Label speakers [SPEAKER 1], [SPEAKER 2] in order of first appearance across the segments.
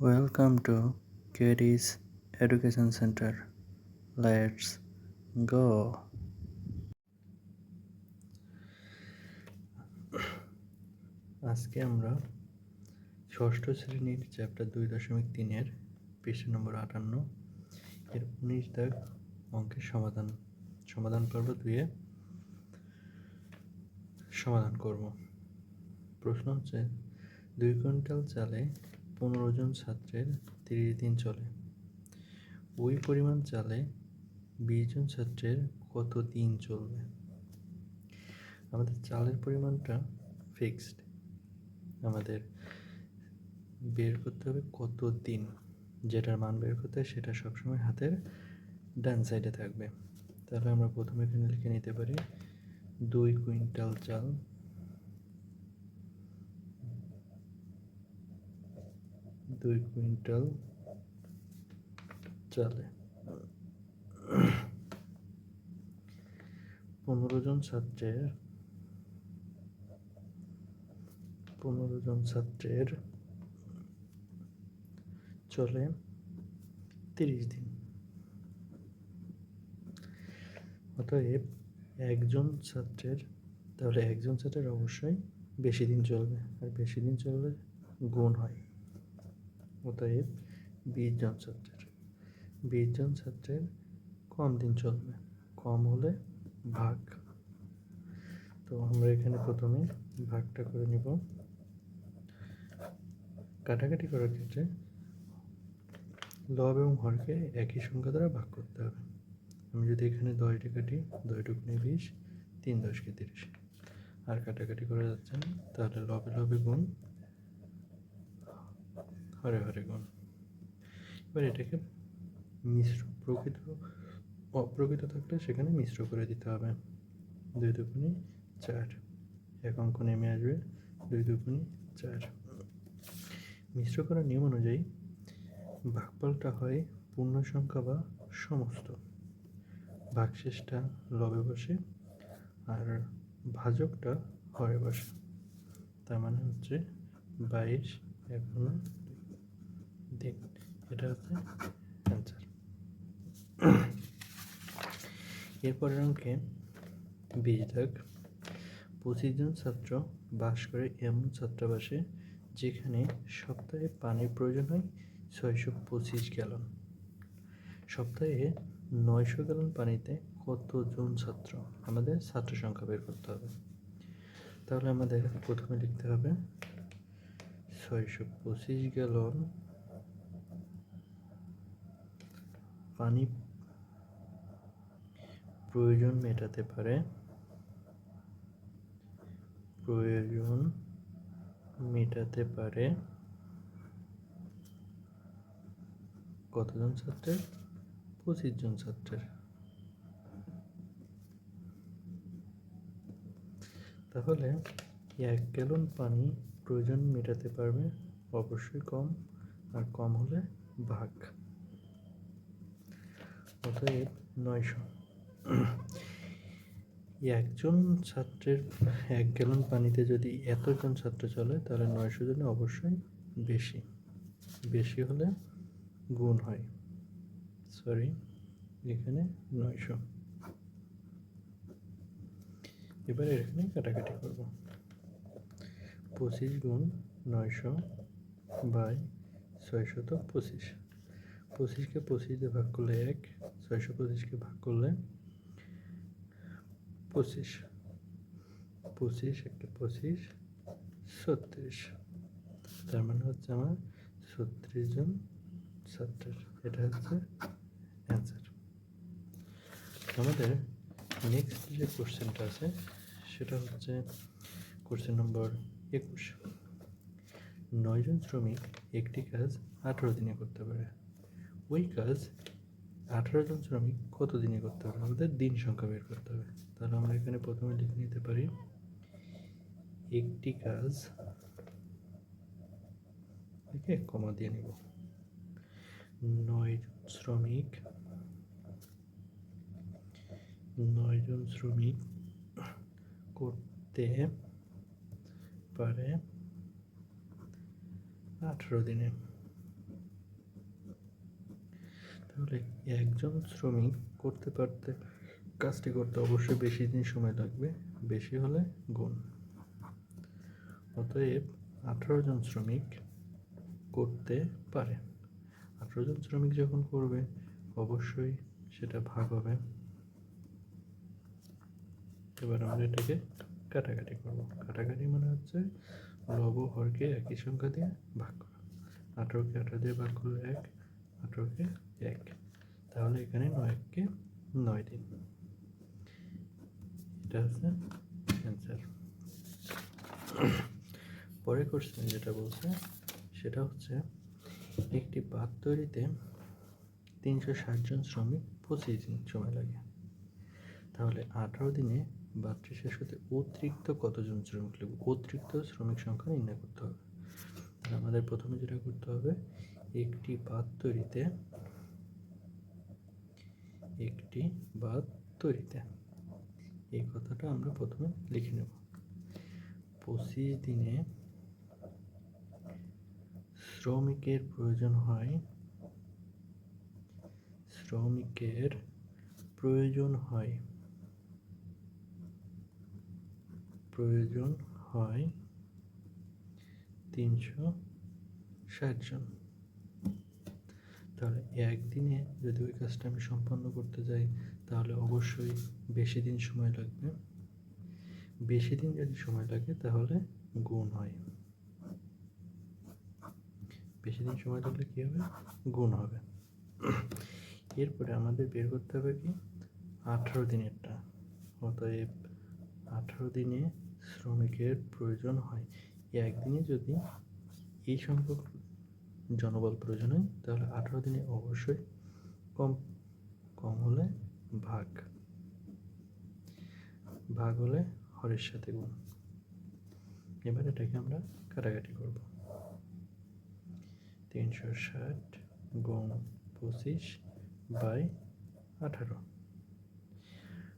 [SPEAKER 1] Welcome to Katie's Education Center. Let's go. আজকে আমরা ষষ্ঠ শ্রেণির চ্যাপ্টার দুই দশমিক তিনের পৃষ্ঠা নম্বর আটান্ন এর উনিশ দাগ অঙ্কের সমাধান সমাধান পর্ব দুয়ে সমাধান করব প্রশ্ন হচ্ছে, দুই কুইন্টাল চালে পনেরো জন ছাত্রের তিরিশ দিন চলে। ওই পরিমাণ চালে বিশ জন ছাত্রের কত দিন চলবে? আমাদের চালের পরিমাণটা ফিক্সড আমাদের বের করতে হবে কত দিন? যেটার মান বের করতে হয় সেটা সবসময় হাতের ডান সাইডে থাকবে। তাহলে আমরা প্রথমে এখানে লিখে নিতে পারি, দুই কুইন্টাল চাল দুই কুইন্টাল চালে। পনেরো জন ছাত্রের, পনেরো জন ছাত্রের চলে তিরিশ দিন। অতএব একজন ছাত্রের, তাহলে একজন ছাত্রের অবশ্যই বেশি দিন চলবে, আর বেশি দিন চললে গুণ হয়। অতএব বিশ জন ছাত্রের। বিশ জন ছাত্রের কম দিন চলবে। কম হলে ভাগ। তো আমরা এখানে প্রথমে ভাগটা করে নিব। কাটাকাটি করার ক্ষেত্রে লব এবং হরকে একই সংখ্যা দ্বারা ভাগ করতে হবে। আমি যদি এখানে দশটি কাটি দশ টুকুনি বিশ, তিন দশকে তিরিশ। আর কাটাকাটি করা যাচ্ছে না, তাহলে লবে লবে গুণ হরে হরে গুণ। এবার এটাকে মিশ্র, প্রকৃত, অপ্রকৃত থাকলে সেখানে মিশ্র করে দিতে হবে। দুই দুগুণি চার, এক অঙ্ক নেমে আসবে। দুই দুগুণি চার। মিশ্র করার নিয়ম অনুযায়ী ভাগফলটা হয় পূর্ণ সংখ্যা বা সমস্ত। ভাগশেষটা লবে বসে আর ভাজকটা হরে বসে। তার মানে হচ্ছে বাইশ এখন দিন এটা হচ্ছে অ্যান্সার এরপরের অঙ্কে বিশ দাগ পঁচিশ জন ছাত্র বাস করে এমন ছাত্রাবাসে যেখানে সপ্তাহে পানির প্রয়োজন হয় ছয়শো পঁচিশ গ্যালন সপ্তাহে নয়শো গ্যালন পানিতে কতজন ছাত্র? আমাদের ছাত্র সংখ্যা বের করতে হবে। তাহলে আমাদের প্রথমে লিখতে হবে ছয়শো পঁচিশ গ্যালন পানি প্রয়োজন মেটাতে পারে। প্রয়োজন মেটাতে পারে। কতজন ছাত্রের? পঁচিশ জন ছাত্রের। তাহলে এক গ্যালন পানি প্রয়োজন মেটাতে পারবে অবশ্যই কম, আর কম হলে ভাগ। অতএব নয়শো। একজন ছাত্রের এক গ্যালন পানিতে যদি এতজন ছাত্র চলে, তাহলে নয়শো জনে অবশ্যই বেশি। বেশি হলে গুণ হয়। সরি, এখানে নয়শো। এবার এখানে কাটাকাটি করব। পঁচিশ গুণ নয়শো বাই ছয়শত পঁচিশ। পঁচিশকে পঁচিশ ভাগ করলে এক, ছয়শো পঁচিশকে ভাগ করলে পঁচিশ। পঁচিশ, একটা পঁচিশ, ছত্রিশ। তার মানে হচ্ছে আমার ছত্রিশ জন ছাত্রের এটা হচ্ছে অ্যান্সার আমাদের নেক্সট যে কোশ্চেনটা আছে, সেটা হচ্ছে কোশ্চেন নম্বর একুশ। নয়জন শ্রমিক একটি কাজ আঠারো দিনে করতে পারে। ওই কাজ আঠারো জন শ্রমিক কত দিনে করতে হবে? আমাদের দিন সংখ্যা বের করতে হবে। তাহলে আমরা এখানে প্রথমে লিখে নিতে পারি, একটি কাজ থেকে কমা দিয়ে নিব। নয় শ্রমিক নয়জন শ্রমিক করতে পারে আঠেরো দিনে। তাহলে একজন শ্রমিক করতে পারতে, কাজটি করতে অবশ্যই বেশি দিন সময় লাগবে, বেশি হলে গুণ। অতএব আঠারো জন শ্রমিক করতে পারে। আঠারো জন শ্রমিক যখন করবে, অবশ্যই সেটা ভাগ হবে। এবার আমরা এটাকে কাটাকাটি করব। কাটাকাটি মানে হচ্ছে লব হরকে একই সংখ্যা দিয়ে ভাগ করা। আঠারোকে আঠারো দিয়ে ভাগ করলে এক, আঠারোকে এক তাহলে এখানে নয় এককে নয় দিন এটা হচ্ছে অ্যান্সার পরে কোশ্চেন যেটা বলছে, সেটা হচ্ছে একটি বাদ তৈরিতে তিনশো ষাট জন শ্রমিক পঁচিশ দিন সময় লাগে। তাহলে আঠারো দিনে বাদটি শেষ হতে অতিরিক্ত কতজন শ্রমিক লাগবে? অতিরিক্ত শ্রমিক সংখ্যা নির্ণয় করতে হবে। আমাদের প্রথমে যেটা করতে হবে, একটি বাদ তৈরিতে একটি বাদ তৈরিতে। এই কথাটা আমরা প্রথমে লিখে নেব। পঁচিশ দিনে শ্রমিকের প্রয়োজন হয়। শ্রমিকের প্রয়োজন হয়। প্রয়োজন হয় তিনশো ষাট জন। তাহলে একদিনে যদি ওই কাজটা আমি সম্পন্ন করতে যাই, তাহলে অবশ্যই বেশি দিন সময় লাগবে। বেশি দিন যদি সময় লাগে, তাহলে গুণ হয়। বেশি দিন সময় লাগলে কী হবে? গুণ হবে। এরপরে আমাদের বের করতে হবে কি? আঠারো দিনেরটা। অতএব আঠারো দিনে শ্রমিকের প্রয়োজন হয়। একদিনে যদি এই সংখ্যক জনবল প্রয়োজন হয় তাহলে আঠারো দিনে অবশ্যই কম কম হলে ভাগ। ভাগ হলে হরের সাথে গুণ। এবার এটাকে আমরা কাটাকাটি করব। তিনশো ষাট গুণ পঁচিশ বাই আঠারো।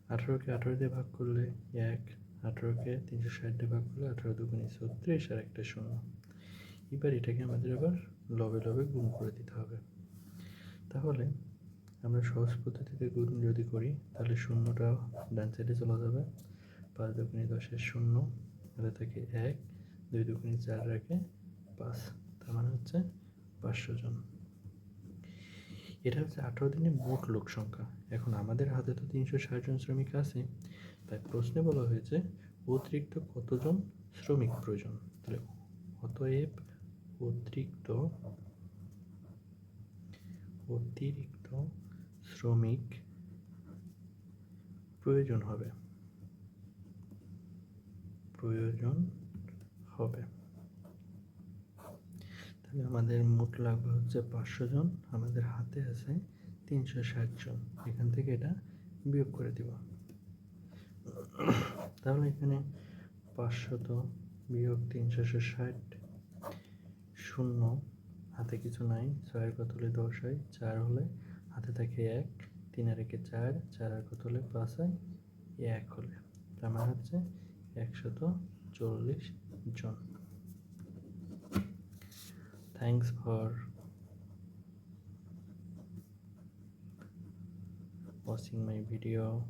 [SPEAKER 1] আঠারোকে আঠারো দিয়ে ভাগ করলে এক, আঠারোকে তিনশো ষাট দিয়ে ভাগ করলে আঠারো দুগুণি ছত্রিশ, আর একটা শূন্য। এবার এটাকে আমাদের আবার লবে লবে গুণ করে দিতে হবে। তাহলে আমরা সহজ পদ্ধতিতে গুণ যদি করি, তাহলে শূন্যটা ডান সাইডে চলে যাবে। পাঁচ দুগুণি দশের শূন্য, এটা থেকে এক, দুই দুগুণি চার রাখে পাঁচ, তার মানে হচ্ছে পাঁচশো জন। এটা হচ্ছে আঠারো দিনে মোট লোক সংখ্যা। এখন আমাদের হাতে তো তিনশো ষাট জন শ্রমিক আছে, তাই প্রশ্নে বলা হয়েছে অতিরিক্ত কতজন শ্রমিক প্রয়োজন? তাহলে অতএব অতিরিক্ত অতিরিক্ত শ্রমিক প্রয়োজন হবে। প্রয়োজন হবে। তাহলে আমাদের মোট লাগবে হচ্ছে পাঁচশো জন। আমাদের হাতে আছে তিনশো ষাট জন। এখান থেকে এটা বিয়োগ করে দিব। তাহলে এখানে পাঁচশত বিয়োগ তিনশো ষাট শূন্য, হাতে কিছু নাই, ছয়ের কত হলে দশ হয়, চার হলে হাতে থাকে এক তিন আর একে চার চার আর কত হলে পাঁচ হয়, এক হলে। তার মানে হচ্ছে একশত চল্লিশ জন। Thanks for watching my video.